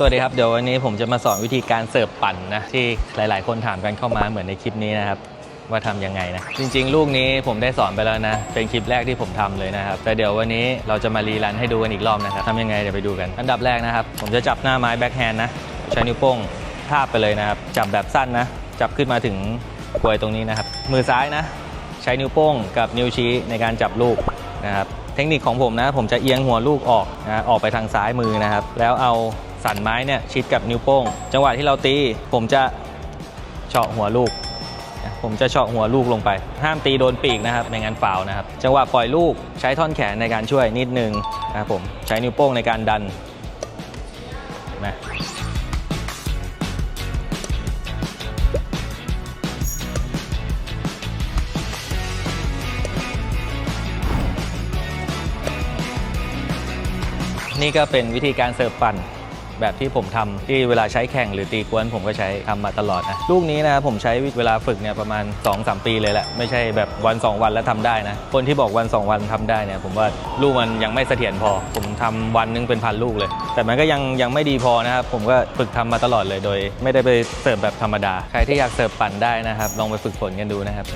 สวัสดีครับ เดี๋ยววันนี้ผมจะมาสอนวิธีการเสิร์ฟปั่นนะ ที่หลาย ๆ คนถามกันเข้ามาเหมือนในคลิปนี้นะครับ ว่าทำยังไงนะ จริง ๆ ลูกนี้ผมได้สอนไปแล้วนะ เป็นคลิปแรกที่ผมทำเลยนะครับ แต่เดี๋ยววันนี้เราจะมารีรันให้ดูกันอีกรอบนะครับทำยังไงเดี๋ยวไปดูกัน อันดับแรกนะครับ ผมจะจับหน้าไม้แบ็คแฮนด์นะใช้นิ้วโป้งทาบไปเลยนะครับ จับแบบสั้นนะ จับขึ้นมาถึงกวยตรงนี้นะครับ มือซ้ายนะ ใช้นิ้วโป้งกับนิ้วชี้ในการจับลูกนะครับ เทคนิคของผมนะ ผมจะเอียงหัวลูกออกนะออกไปทางซ้ายมือนะครับ แล้วเอา สันไม้เนี่ยชิดกับนิ้วโป้ง จังหวะที่เราตี ผมจะเฉาะหัวลูก ผมจะเฉาะหัวลูกลงไป ห้ามตีโดนปีกนะครับไม่งั้นฟาวนะครับ จังหวะปล่อยลูกใช้ท่อนแขนในการช่วยนิดนึงนะครับผมใช้นิ้วโป้งในการดันนะนี่ก็เป็นวิธีการเสิร์ฟปั่น แบบที่ผมทำที่เวลาใช้แข่งหรือตีกวนผมก็ใช้ทำมาตลอดนะลูกนี้นะผมใช้เวลาฝึกเนี่ยประมาณ 2-3 ปีเลยแหละไม่ใช่แบบวัน 2 วันแล้วทำได้นะ คนที่บอกวัน 2 วันทำได้เนี่ยผมว่าลูกมันยังไม่เสถียรพอ ผมทำวันหนึงเป็นพันลูกเลย แต่มันก็ยังยังไม่ดีพอนะครับผมก็ฝึกทำมาตลอดเลยโดย ไม่ได้ไปเสิร์ฟแบบธรรมดา ใครที่อยากเสิร์ฟปั่นได้นะครับลองไปฝึกฝนกันดูนะครับ